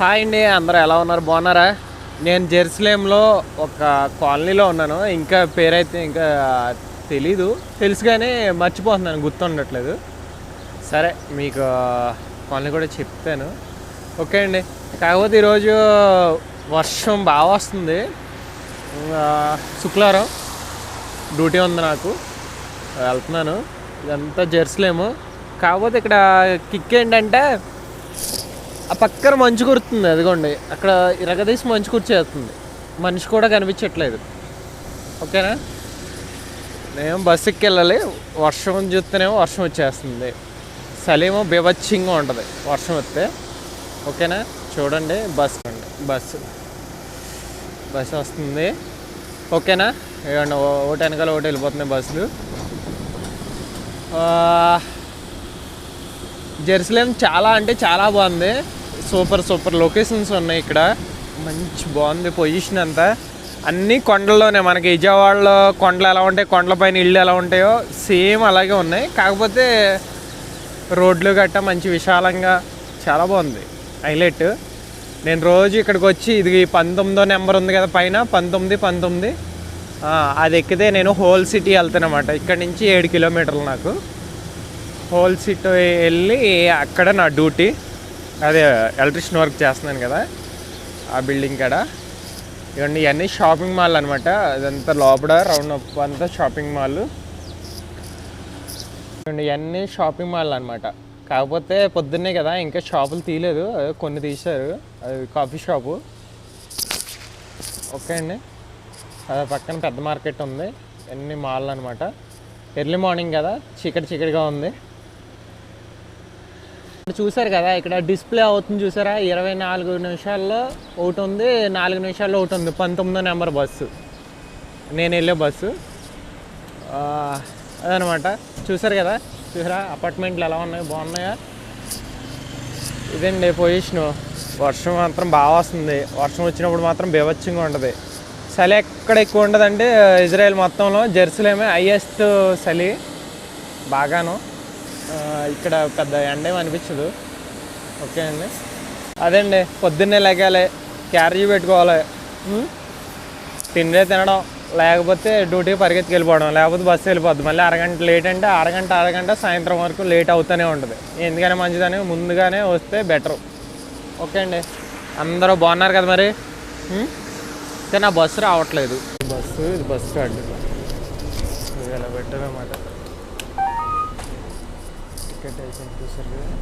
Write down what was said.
Hi అండి అందరూ ఎలా ఉన్నారు? బాగున్నారా? నేను జెరూసలేంలో ఒక కాలనీలో ఉన్నాను. ఇంకా పేరైతే ఇంకా తెలీదు. తెలుసు కానీ మర్చిపోతున్నాను గుర్తుండట్లేదు. సరే మీకు కాలనీ కూడా చెప్తాను. ఓకే అండి. కాకపోతే ఈరోజు వర్షం బాగా వస్తుంది. శుక్రవారం డ్యూటీ ఉంది నాకు. వెళ్తున్నాను. ఇదంతా జెరూసలేము. కాకపోతే ఇక్కడ కిక్ ఏంటంటే ఆ పక్కన మంచు కురుతుంది అదిగోండి. అక్కడ ఇరగదీసి మంచు కుర్చేస్తుంది. మనిషి కూడా కనిపించట్లేదు. ఓకేనా? నేను బస్ ఎక్కెళ్ళాలి వర్షం చూస్తేనేమో వర్షం వచ్చేస్తుంది. చలేమో బీభత్సంగా ఉంటుంది. వర్షం వస్తే. ఓకేనా? చూడండి బస్ బస్సు. బస్సు వస్తుంది. ఓకేనా? ఇవ్వండి ఒకటి వెనకాల ఒకటి వెళ్ళిపోతున్నాయి బస్సులు. జెరూసలేం చాలా అంటే చాలా బాగుంది. సూపర్ సూపర్ లొకేషన్స్ ఉన్నాయి ఇక్కడ. మంచి బాగుంది పొజిషన్ అంతా. అన్నీ కొండల్లోనే మనకి విజయవాడలో కొండలు ఎలా ఉంటాయి కొండలపైన ఇళ్ళు ఎలా ఉంటాయో సేమ్ అలాగే ఉన్నాయి. కాకపోతే రోడ్లు గట్ట మంచి విశాలంగా చాలా బాగుంది. హైలైట్. నేను రోజు ఇక్కడికి వచ్చి ఇది పంతొమ్మిదో నెంబర్ ఉంది కదా పైన పంతొమ్మిది పంతొమ్మిది. అది ఎక్కితే నేను హోల్ సిటీ వెళ్తానమాట. ఇక్కడ నుంచి ఏడు కిలోమీటర్లు నాకు. హోల్ సిటీ వెళ్ళి అక్కడ నా డ్యూటీ. అదే ఎలక్ట్రిషియన్ వర్క్ చేస్తున్నాను కదా ఆ బిల్డింగ్ కాడ. ఇవన్నీ ఇవన్నీ షాపింగ్ మాల్ అనమాట అదంతా లోపల రౌండ్ అప్ అంతా షాపింగ్ మాల్ ఇవ్వండి ఇవన్నీ షాపింగ్ మాల్ అనమాట కాకపోతే పొద్దున్నే కదా ఇంకా షాపులు తీయలేదు. కొన్ని తీశారు. అది కాఫీ షాపు ఓకే అండి. అది పక్కన పెద్ద మార్కెట్ ఉంది. ఎన్ని మాల్ అనమాట ఎర్లీ మార్నింగ్ కదా చీకటి చీకటిగా ఉంది. చూసారు కదా ఇక్కడ డిస్ప్లే అవుతుంది చూసారా? ఇరవై నాలుగు నిమిషాల్లో ఒకటి ఉంది నాలుగు నిమిషాల్లో ఒకటి ఉంది. పంతొమ్మిదో నెంబర్ బస్సు నేను వెళ్ళే బస్సు అదనమాట. చూసారు కదా? చూసారా? అపార్ట్మెంట్లు ఎలా ఉన్నాయి? బాగున్నాయా? ఇదండి పొజిషను వర్షం మాత్రం బాగా వస్తుంది. వర్షం వచ్చినప్పుడు మాత్రం బీభత్సంగా ఉంటుంది. చలి ఎక్కడ ఎక్కువ ఉండదంటే ఇజ్రాయెల్ మొత్తంలో జెరూసలేమే హైయెస్ట్ చలి. బాగాను. ఇక్కడ పెద్ద ఎండేం అనిపించదు. ఓకే అండి. అదండి పొద్దున్నే లెగాలి క్యారేజీ పెట్టుకోవాలి? తిండే తినడం లేకపోతే డ్యూటీకి పరిగెత్తుకు వెళ్ళిపోవడం లేకపోతే బస్సు వెళ్ళిపోద్ది. మళ్ళీ అరగంట లేట్ అంటే అరగంట అరగంట సాయంత్రం వరకు లేట్ అవుతూనే ఉంటుంది. ఎందుకని మంచిదని ముందుగానే వస్తే బెటర్. ఓకే అండి. అందరూ బాగున్నారు కదా మరి? కానీ నా బస్సు రావట్లేదు. బస్సు ఇది బస్సు ఇది ఇలా పెట్టారన్నమాట టికెట్ అయితే చూసారు. కదా